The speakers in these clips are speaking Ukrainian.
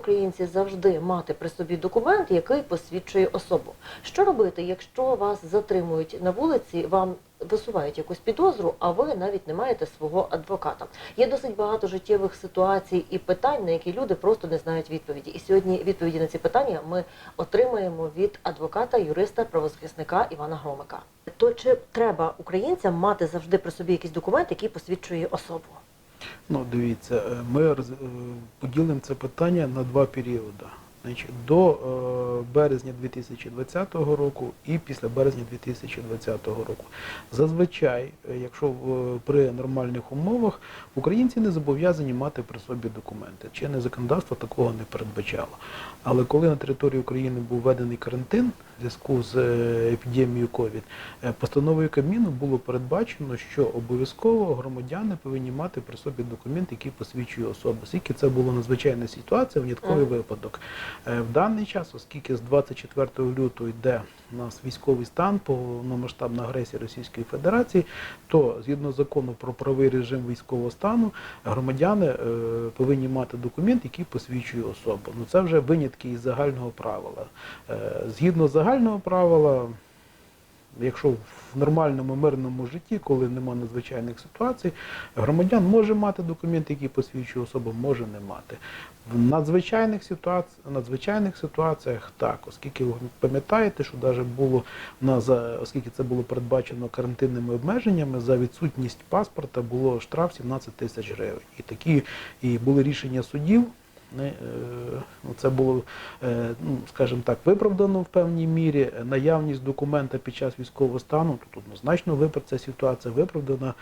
українці завжди мати при собі документ, який посвідчує особу. Що робити, якщо вас затримують на вулиці, вам висувають якусь підозру, а ви навіть не маєте свого адвоката? Є досить багато життєвих ситуацій і питань, на які люди просто не знають відповіді. І сьогодні відповіді на ці питання ми отримаємо від адвоката, юриста, правозахисника Івана Громика. То чи треба українцям мати завжди при собі якийсь документ, який посвідчує особу? Ну, дивіться, е, ми е, поділимо це питання на два періоди. Значить, до е, березня 2020 року і після березня 2020 року. Зазвичай, якщо в, при нормальних умовах, українці не зобов'язані мати при собі документи. Чинне законодавство такого не передбачало. Але коли на території України був введений карантин зв'язку з е, епідемією ковід, е, постановою Кабміну було передбачено, що обов'язково громадяни повинні мати при собі документ, який посвідчує особу. Скільки це була надзвичайна ситуація, винятковий випадок. Е, В даний час, оскільки з 24 лютого йде у нас військовий стан повномасштабна агресія Російської Федерації, то згідно закону про правий режим військового стану, громадяни е, повинні мати документ, який посвідчує особу. Ну це вже винятки із загального правила. Е, Згідно загального правила, якщо в нормальному мирному житті, коли нема надзвичайних ситуацій, громадян може мати документ, який посвідчує особу, може не мати. В надзвичайних ситуаціях, надзвичайних ситуаціях так, оскільки ви пам'ятаєте, що навіть було на за оскільки це було передбачено карантинними обмеженнями, за відсутність паспорта було штраф 17 тисяч гривень. І такі і були рішення судів. Не, е, ну, це було, е, ну, скажімо так, виправдано в певній мірі. Наявність документа під час військового стану, тут однозначно випад, ця ситуація виправдана.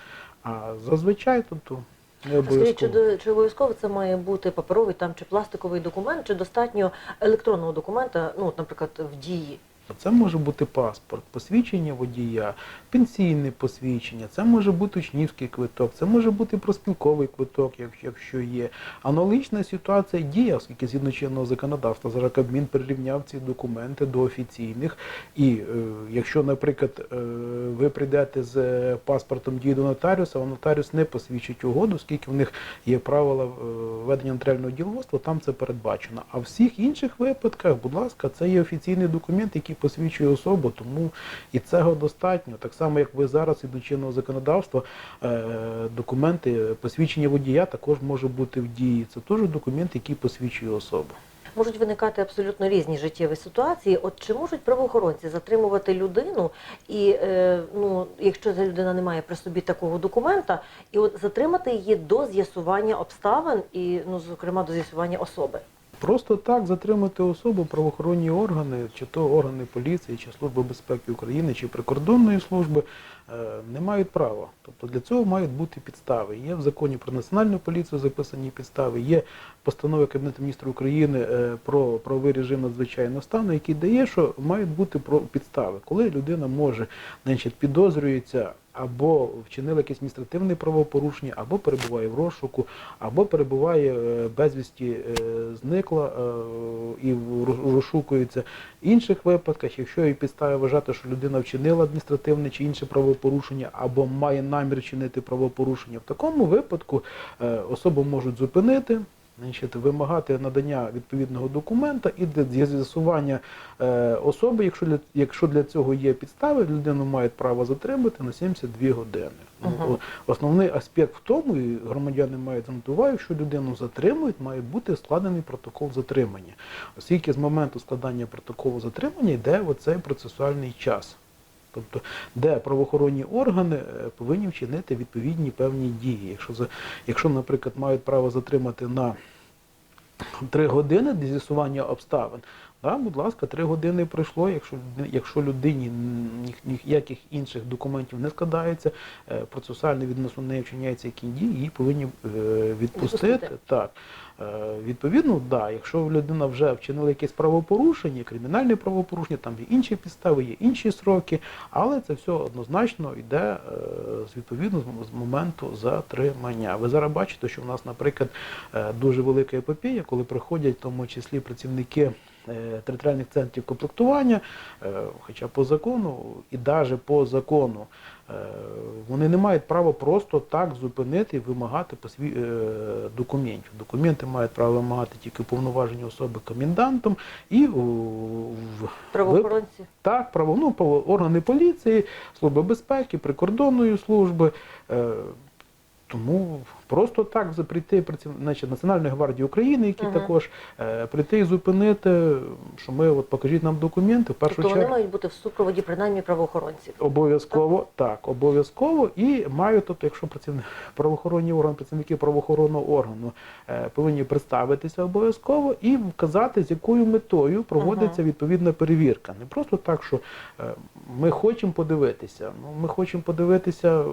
А зазвичай, тобто, не обов'язково. чи, чи обов'язково це має бути паперовий там чи пластиковий документ, чи достатньо електронного документа, ну, наприклад, в дії? Це може бути паспорт, посвідчення водія, пенсійне посвідчення, це може бути учнівський квиток, це може бути проспілковий квиток, якщо- є. Аналогічна ситуація діє, оскільки згідно чинного законодавства зараз Кабмін прирівняв ці документи до офіційних. І е, якщо, наприклад, е, ви прийдете з паспортом дії до нотаріуса, а нотаріус не посвідчить угоду, оскільки в них є правила е, ведення нотаріального діловодства, там це передбачено. А в всіх інших випадках, будь ласка, це є офіційний документ, який посвідчує особу, тому і цього достатньо. Так само, як ви зараз і до чинного законодавства, е, документи, посвідчення водія також може бути в дії. Це теж документ, який посвідчує особу. Можуть виникати абсолютно різні життєві ситуації. От чи можуть правоохоронці затримувати людину, і е, ну, якщо ця людина не має при собі такого документа, і от затримати її до з'ясування обставин і, ну, зокрема, до з'ясування особи? Просто так затримати особу правоохоронні органи, чи то органи поліції, чи Служби безпеки України, чи прикордонної служби е, не мають права. Тобто для цього мають бути підстави. Є в законі про національну поліцію записані підстави, є постанови Кабінету міністрів України е, про правовий режим надзвичайного стану, який дає, що мають бути підстави, коли людина може, значить, підозрюється або вчинила якесь адміністративне правопорушення, або перебуває в розшуку, або перебуває е, безвісті, е, зникла е, і розшукується. В інших випадках, якщо є підстави вважати, що людина вчинила адміністративне чи інше правопорушення, або має намір чинити правопорушення, в такому випадку особу можуть зупинити. Значить, вимагати надання відповідного документа і для з'ясування е, особи, якщо для, якщо для цього є підстави, людину мають право затримати на 72 години. Мгм. основний аспект в тому, і громадяни мають звернути увагу, якщо людину затримують, має бути складений протокол затримання. Оскільки з моменту складання протоколу затримання йде оцей процесуальний час. Тобто, де правоохоронні органи е, повинні вчинити відповідні певні дії. Якщо, якщо наприклад, мають право затримати на три години для з'ясування обставин, да, будь ласка, три години пройшло. Якщо, якщо людині ні- ніяких інших документів не складається, е, процесуально відносно неї вчиняється які дії, її повинні е, відпустити. Відпустити. Так. Е, Відповідно, да, якщо людина вже вчинила якесь правопорушення, кримінальне правопорушення, там є інші підстави, є інші сроки, але це все однозначно йде з відповідно з- моменту затримання. Ви зараз бачите, що в нас, наприклад, дуже велика епопея, коли приходять в тому числі працівники територіальних центрів комплектування, е, хоча по закону і навіть по закону е, вони не мають права просто так зупинити і вимагати е, документів. Документи мають право вимагати тільки повноважені особи комендантом і в Правоохоронці. так, право, ну, органи поліції, Служби безпеки, прикордонної служби. Тому просто так за- прийти праців- значить, Національної гвардії України, які Мгм. також е, прийти і зупинити, що ми от покажіть нам документи, в першу Тобто вони мають бути в супроводі принаймні правоохоронців. Обов'язково так, обов'язково і мають, тобто, якщо працівник правоохоронні органи, працівники правоохоронного органу е, повинні представитися обов'язково і вказати, з якою метою проводиться відповідна перевірка. Не просто так, що е, ми хочемо подивитися. Ну, ми хочемо подивитися.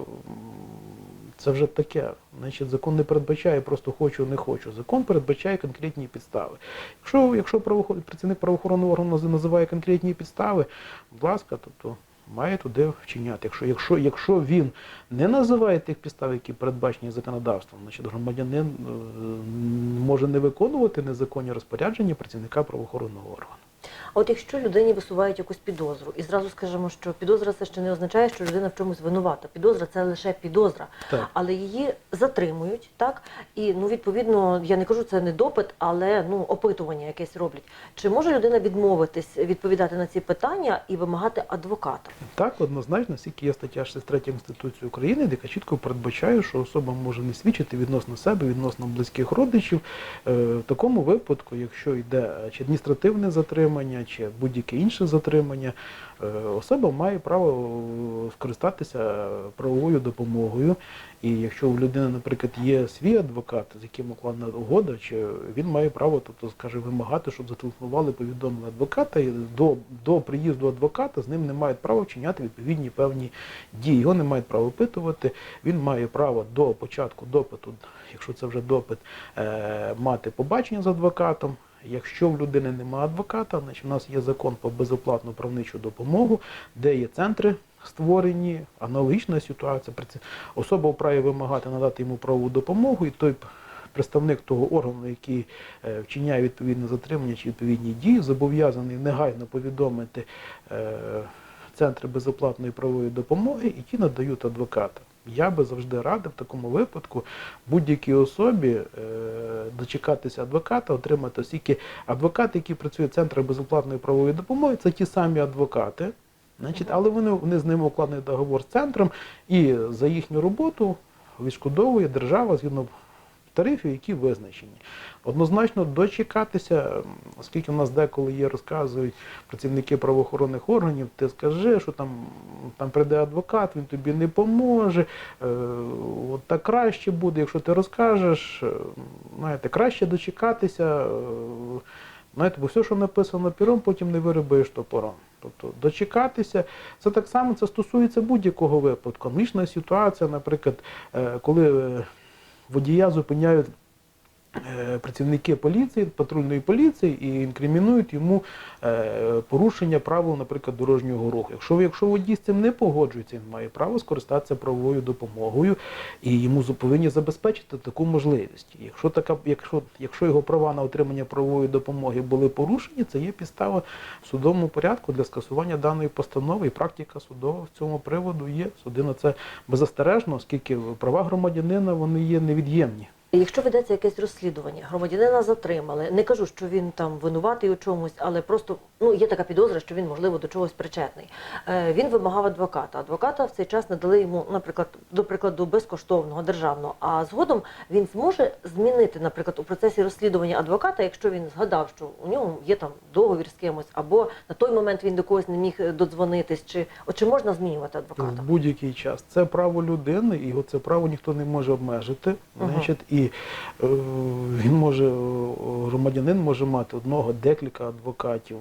Це вже таке. Значить, закон не передбачає просто хочу, не хочу. Закон передбачає конкретні підстави. Якщо, якщо правоохор- працівник правоохоронного органу називає конкретні підстави, будь ласка, тобто має туди вчиняти. Якщо, якщо, якщо він не називає тих підстав, які передбачені законодавством, значить громадянин е, може не виконувати незаконні розпорядження працівника правоохоронного органу. А от якщо людині висувають якусь підозру, і зразу скажемо, що підозра це ще не означає, що людина в чомусь винувата. Підозра це лише підозра, Так. але її затримують, так і ну відповідно, я не кажу, це не допит, але ну опитування якесь роблять. Чи може людина відмовитись відповідати на ці питання і вимагати адвоката? Так, однозначно, оскільки є стаття 63 Конституції України, яка чітко передбачає, що особа може не свідчити відносно себе, відносно близьких родичів. Е, В такому випадку, якщо йде е, чи адміністративне затримання, чи будь-яке інше затримання, е, особа має право скористатися правовою допомогою. І якщо у людини, наприклад, є свій адвокат, з яким укладена угода, чи він має право, тобто, скаже, вимагати, щоб зателефонували, повідомили адвоката, і до, до приїзду адвоката з ним не мають права вчиняти відповідні певні дії. Його не мають права опитувати. Він має право до початку допиту, якщо це вже допит, е, мати побачення з адвокатом. Якщо в людини немає адвоката, значить у нас є закон про безоплатну правничу допомогу, де є центри створені, аналогічна ситуація. Особа вправі вимагати надати йому правову допомогу, і той представник того органу, який е, вчиняє відповідне затримання чи відповідні дії, зобов'язаний негайно повідомити е, центри безоплатної правової допомоги, і ті надають адвоката. Я би завжди радив в такому випадку будь-якій особі е, дочекатися адвоката, отримати оскільки адвокати, які працюють в центрах безоплатної правової допомоги, це ті самі адвокати. Значить, але вони, вони з ними укладений договор з центром, і за їхню роботу відшкодовує держава згідно тарифів, які визначені. Однозначно дочекатися, оскільки в нас деколи є, розказують працівники правоохоронних органів, ти скажи, що там, там прийде адвокат, він тобі не поможе, е, от так краще буде, якщо ти розкажеш, е, знаєте, краще дочекатися. е, Знаєте, бо все, що написано піром, потім не виробиш топором. Тобто дочекатися, це так само це стосується будь-якого випадку. Аналогічна ситуація, наприклад, е, коли е, водія зупиняють працівники поліції, патрульної поліції і інкримінують йому е, порушення правил, наприклад, дорожнього руху. Якщо, якщо водій з цим не погоджується, він має право скористатися правовою допомогою і йому повинні забезпечити таку можливість. Якщо, така, якщо, якщо його права на отримання правової допомоги були порушені, це є підстава в судовому порядку для скасування даної постанови, і практика судова в цьому приводу є. Суди на це беззастережно, оскільки права громадянина вони є невід'ємні. Якщо ведеться якесь розслідування, громадянина затримали. Не кажу, що він там винуватий у чомусь, але просто ну є така підозра, що він можливо до чогось причетний. Е, він вимагав адвоката. Адвоката в цей час надали йому, наприклад, до прикладу, безкоштовного державного. А згодом він зможе змінити, наприклад, у процесі розслідування адвоката, якщо він згадав, що у нього є там договір з кимось, або на той момент він до когось не міг е, додзвонитись, чи от чи можна змінювати адвоката? в будь-який час. Це право людини, і його це право ніхто не може обмежити. Значить, і е, він може, е, громадянин може мати одного, декілька адвокатів.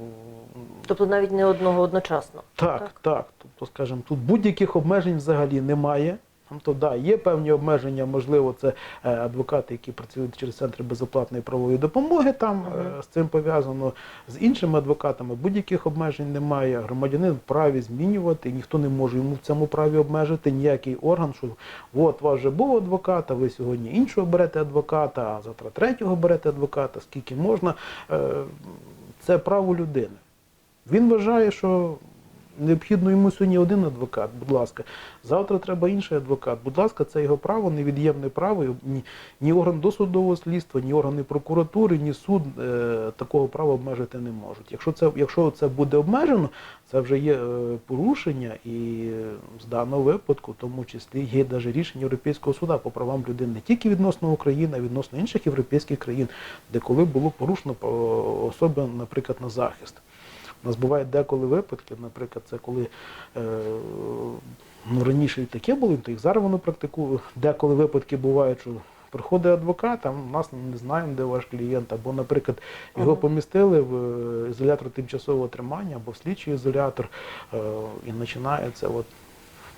Тобто навіть не одного одночасно. Так, Так. так. Тобто, скажімо, тут будь-яких обмежень взагалі немає. Тобто, да, є певні обмеження, можливо, це е, адвокати, які працюють через центри безоплатної правової допомоги. Там е, з цим пов'язано з іншими адвокатами. Будь-яких обмежень немає. Громадянин вправі змінювати, ніхто не може йому в цьому праві обмежити ніякий орган, що от у вас вже був адвокат, а ви сьогодні іншого берете адвоката, а завтра третього берете адвоката, скільки можна. Е, це право людини. Він вважає, що необхідно йому сьогодні один адвокат, будь ласка. Завтра треба інший адвокат. Будь ласка, це його право, невід'ємне право. Ні, ні орган досудового слідства, ні органи прокуратури, ні суд е, такого права обмежити не можуть. Якщо це, якщо це буде обмежено, це вже є е, порушення, і з даного випадку, в тому числі, є навіть рішення Європейського суда по правам людини не тільки відносно України, а відносно інших європейських країн, де коли було порушено е, особи, наприклад, на захист. У нас бувають деколи випадки, наприклад, це коли е, ну, раніше і таке було, то їх зараз воно практикує. Деколи випадки бувають, що приходить адвокат, а у нас не знаємо, де ваш клієнт, або, наприклад, його Ага. помістили в е, ізолятор тимчасового тримання або в слідчий ізолятор, е, і починається от.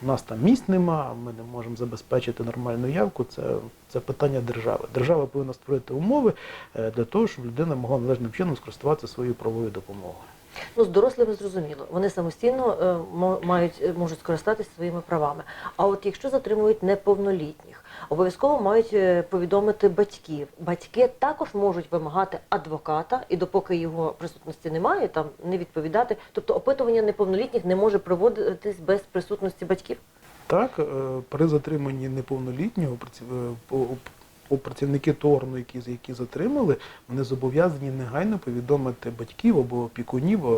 У нас там місць нема, ми не можемо забезпечити нормальну явку. Це, це питання держави. Держава повинна створити умови е, для того, щоб людина могла належним чином скористуватися своєю правовою допомогою. Ну, з дорослими зрозуміло, вони самостійно е, мають е, можуть скористатися своїми правами. А от якщо затримують неповнолітніх, обов'язково мають е, повідомити батьків. Батьки також можуть вимагати адвоката, і допоки його присутності немає, там не відповідати. Тобто опитування неповнолітніх не може проводитись без присутності батьків. Так, е, при затриманні неповнолітнього працівники того органу, які, які затримали, вони зобов'язані негайно повідомити батьків або опікунів, е,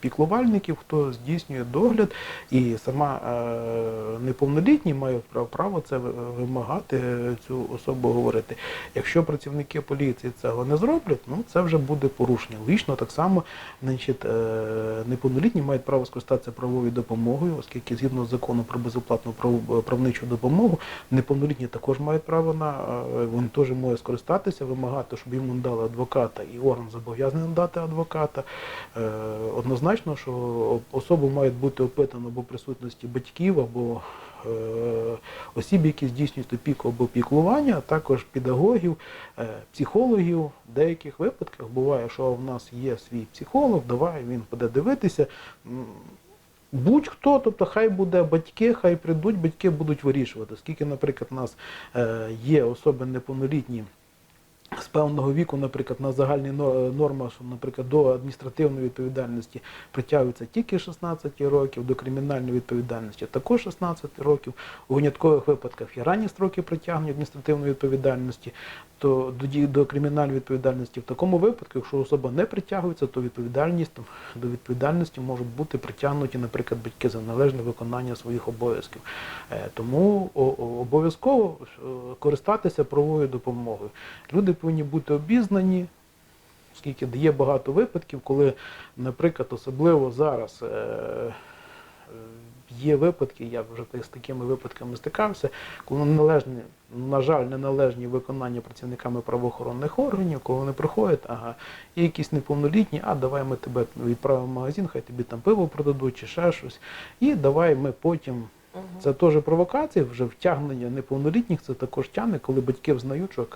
піклувальників, хто здійснює догляд, і сама е, неповнолітні мають право, це вимагати е, цю особу говорити. Якщо працівники поліції цього не зроблять, ну це вже буде порушення. Логічно так само, значить, неповнолітні мають право скористатися правовою допомогою, оскільки згідно з закону про безоплатну прав- правничу допомогу, неповнолітні також мають право на він теж може скористатися, вимагати, щоб йому надали адвоката, і орган зобов'язаний надати адвоката. Е, Однозначно, що особу мають бути опитано або присутності батьків, або е, осіб, які здійснюють опіку або піклування, а також педагогів, е, психологів. В деяких випадках буває, що в нас є свій психолог, давай він буде дивитися. Будь-хто, тобто хай буде батьки, хай прийдуть, батьки будуть вирішувати. скільки, наприклад, у нас е, є особи неповнолітні з певного віку, наприклад, на загальні но- норма, що, наприклад, до адміністративної відповідальності притягується тільки 16 років, до кримінальної відповідальності також 16 років. У виняткових випадках є ранні строки притягнення адміністративної відповідальності, то до, кримінальної відповідальності в такому випадку, якщо особа не притягується, то відповідальність до відповідальності можуть бути притягнуті, наприклад, батьки за належне виконання своїх обов'язків. Е, Тому обов'язково е, користатися правовою допомогою. Люди повинні бути обізнані, оскільки є багато випадків, коли, наприклад, особливо зараз. е, е, Є випадки, я вже з такими випадками стикався, коли неналежні, на жаль, неналежні виконання працівниками правоохоронних органів, коли вони приходять, ага, є якісь неповнолітні, а давай ми тебе відправимо в магазин, хай тобі там пиво продадуть чи ще щось. І давай ми потім це теж провокація, вже втягнення неповнолітніх, це також тягне, коли батьки взнають, що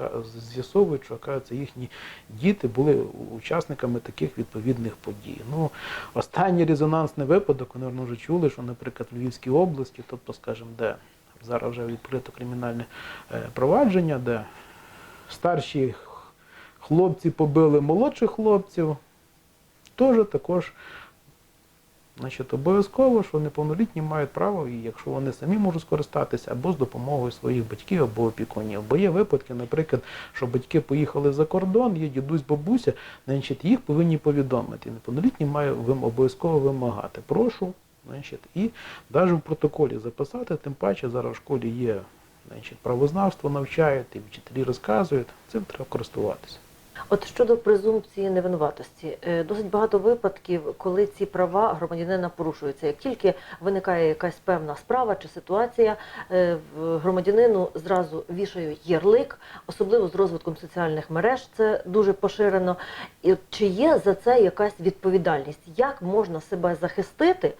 з'ясовують, що оказується, їхні діти були учасниками таких відповідних подій. Ну, останній резонансний випадок, ви, мабуть, вже чули, що, наприклад, в Львівській області, тобто, скажімо, де зараз вже відкрито кримінальне е, провадження, де старші хлопці побили молодших хлопців, теж також Значить, обов'язково, що неповнолітні мають право, і якщо вони самі можуть скористатися, або з допомогою своїх батьків, або опікунів. Бо є випадки, наприклад, що батьки поїхали за кордон, є дідусь, бабуся, значить, їх повинні повідомити. Неповнолітні мають обов'язково вимагати. Прошу, значить, і навіть в протоколі записати, тим паче зараз в школі є значить, правознавство навчають, і вчителі розказують, цим треба користуватися. От щодо презумпції невинуватості, е, досить багато випадків, коли ці права громадянина порушуються. Як тільки виникає якась певна справа чи ситуація, е, громадянину зразу вішають ярлик, особливо з розвитком соціальних мереж, це дуже поширено. І чи є за це якась відповідальність? Як можна себе захистити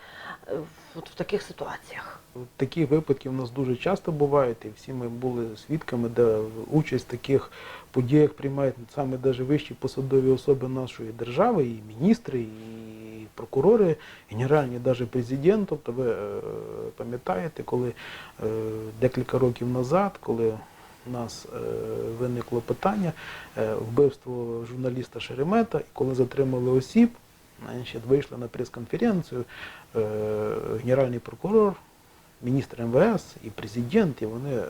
е, в, таких ситуаціях? Такі випадки в нас дуже часто бувають, і всі ми були свідками, де участь в подіях приймають саме навіть вищі посадові особи нашої держави, і міністри, і прокурори, генеральні, навіть президент. Тобто ви е, пам'ятаєте, коли е, декілька років назад, коли у нас е, виникло питання вбивство журналіста Шеремета, і коли затримали осіб, значить, вийшли на прес-конференцію генеральний прокурор, міністр МВС і президент, і вони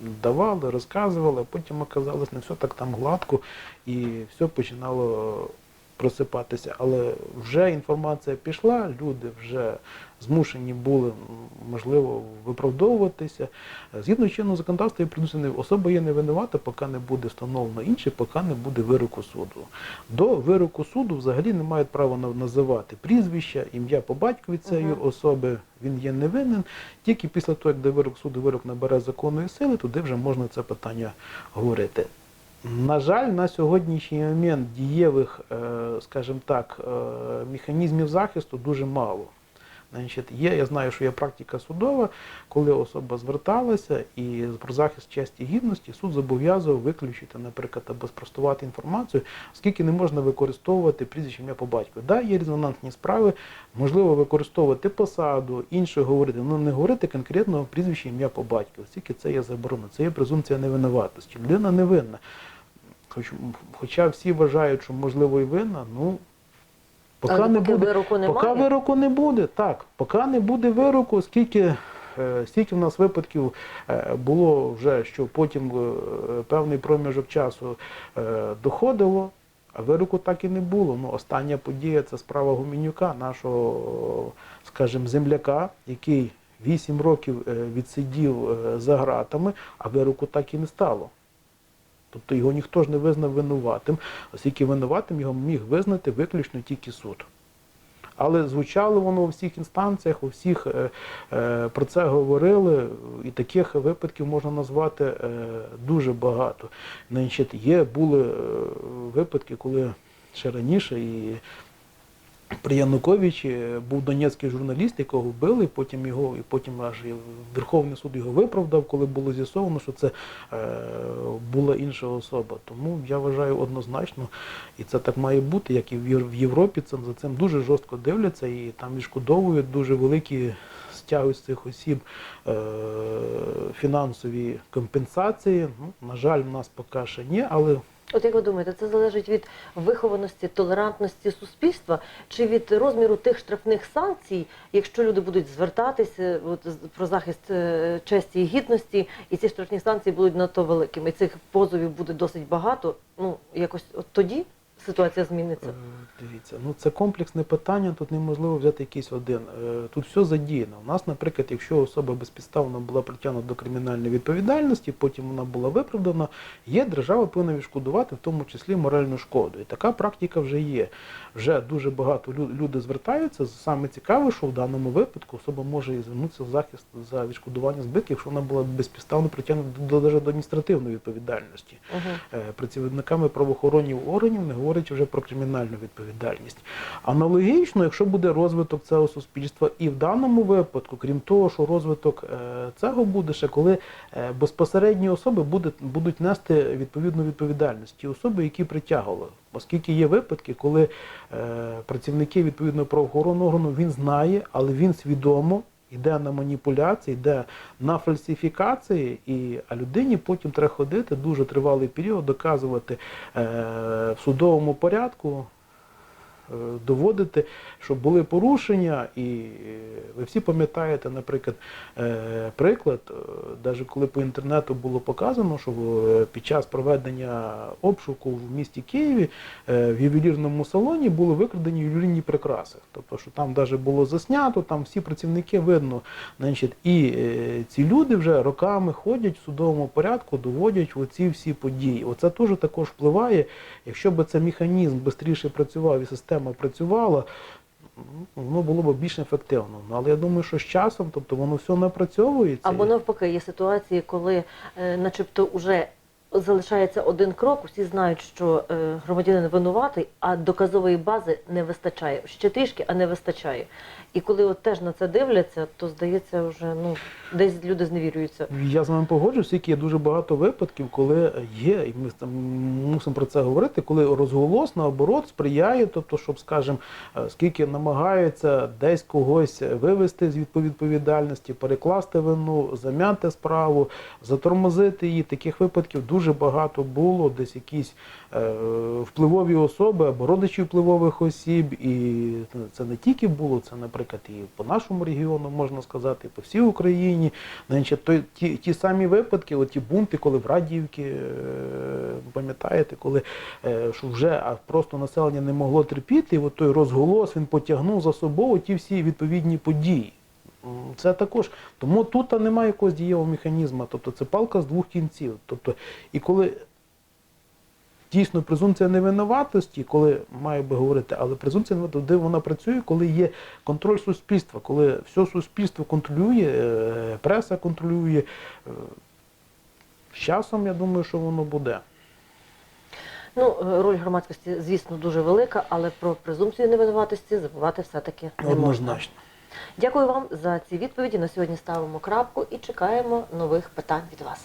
давали, розказували, а потім оказалось не все так там гладко, і все починало просипатися. Але вже інформація пішла, люди вже змушені були, можливо, виправдовуватися. Згідно чинного законодавства і приносини, особа є невинувата, поки не буде встановлено інше, поки не буде вироку суду. До вироку суду взагалі не мають права називати прізвища, ім'я по батькові цієї Мгм. особи. Він є невинен. Тільки після того, як де вирок суду вирок набере законної сили, туди вже можна це питання говорити. На жаль, на сьогоднішній момент дієвих, е, скажімо так, е, механізмів захисту дуже мало. Значить, є, я знаю, що є практика судова, коли особа зверталася і про захист честі гідності суд зобов'язував виключити, наприклад, або спростувати інформацію, оскільки не можна використовувати прізвище ім'я по батьку. Да, є резонансні справи, можливо використовувати посаду, інше говорити, але не говорити конкретного прізвища ім'я по батьку, оскільки це є заборонено, це є презумпція невинуватості. Людина невинна. Хоч, хоча всі вважають, що можливо і винна, ну поки Але не поки буде. вироку немає. Поки вироку не буде, так. Поки не буде вироку, скільки, е, скільки в нас випадків е, було вже, що потім е, певний проміжок часу доходило, а вироку так і не було. Ну, остання подія це справа Гуменюка, нашого, скажімо, земляка, який 8 років відсидів за ґратами, а вироку так і не стало. Тобто його ніхто ж не визнав винуватим, оскільки винуватим його міг визнати виключно тільки суд. Але звучало воно у всіх інстанціях, у всіх е, е, про це говорили, і таких випадків можна назвати е, дуже багато. Є були випадки, коли ще раніше і при Януковичі був донецький журналіст, якого вбили, потім його, і потім аж Верховний суд його виправдав, коли було з'ясовано, що це е, була інша особа. Тому я вважаю однозначно, і це так має бути, як і в Європі. Це за цим дуже жорстко дивляться і там відшкодовують дуже великі стягують з цих осіб е, фінансові компенсації. Ну, на жаль, в нас поки ще ні, але От як ви думаєте, це залежить від вихованості, толерантності суспільства чи від розміру тих штрафних санкцій, якщо люди будуть звертатися от, про захист е, честі і гідності, і ці штрафні санкції будуть надто великими, і цих позовів буде досить багато. Ну якось от тоді ситуація зміниться. Е, Дивіться, ну це комплексне питання, тут неможливо взяти якийсь один. Е, Тут все задіяно. У нас, наприклад, якщо особа безпідставно була притягнута до кримінальної відповідальності, потім вона була виправдана, є держава повинна відшкодувати, в тому числі моральну шкоду. І така практика вже є. Вже дуже багато лю- люди звертаються. Саме цікаве, що в даному випадку особа може і звернутися в захист за відшкодування збитків, якщо вона була безпідставно притягнута до, до, адміністративної відповідальності Угу. працівниками правоохоронних органів, не говорячи вже про кримінальну відповідальність. Аналогічно, якщо буде розвиток цього суспільства, і в даному випадку, крім того, що розвиток е, цього буде ще коли е, безпосередні особи будуть нести відповідну відповідальність, ті особи, які притягували. Оскільки є випадки, коли е, працівники відповідного правоохоронного органу він знає, але він свідомо йде на маніпуляції, йде на фальсифікації, і, а людині потім треба ходити дуже тривалий період, доказувати е, в судовому порядку, доводити, що були порушення, і е, ви всі пам'ятаєте, наприклад, е, приклад, навіть коли по інтернету було показано, що е, під час проведення обшуку в місті Києві е, в ювелірному салоні були викрадені ювелірні прикраси. Тобто, що там навіть було заснято, там всі працівники видно. Значить, і е, ці люди вже роками ходять в судовому порядку, доводять оці всі події. Оце теж також впливає. Якщо б цей механізм швидше працював і система працювала, ну, воно було б більш ефективно. Ну, Але я думаю, що з часом, тобто воно все напрацьовується. Або навпаки, є ситуації, коли, е, начебто, уже залишається один крок. Усі знають, що е, громадянин винуватий, а доказової бази не вистачає. Ще трішки, а не вистачає. І коли от теж на це дивляться, то здається, вже ну десь люди зневірюються. Я з вами погоджуюсь, тільки є дуже багато випадків, коли є, і ми там мусимо про це говорити, коли розголос наоборот сприяє, тобто, щоб, скажімо, е, скільки намагаються десь когось вивести з відпов- відповідальності, перекласти вину, зам'яти справу, затормозити її. Таких випадків дуже багато було, десь якісь е, впливові особи або родичі впливових осіб, і це не тільки було, це, наприклад, і по нашому регіону можна сказати, і по всій Україні. Значить, то, ті, ті самі випадки, от ті бунти, коли в Радіївці, е, пам'ятаєте, коли е, що вже а просто населення не могло терпіти, і от той розголос він потягнув за собою ті всі відповідні події. Це також. Тому тут немає якогось дієвого механізму. Тобто це палка з двох кінців. Тобто, і коли дійсно презумпція невинуватості, коли має би говорити, але презумпція невинуватості, де вона працює, коли є контроль суспільства, коли все суспільство контролює, е, преса контролює. е, З часом я думаю, що воно буде. Ну, е, роль громадськості, звісно, дуже велика, але про презумпцію невинуватості забувати все-таки не можна. Однозначно. Дякую вам за ці відповіді. На сьогодні ставимо крапку і чекаємо нових питань від вас.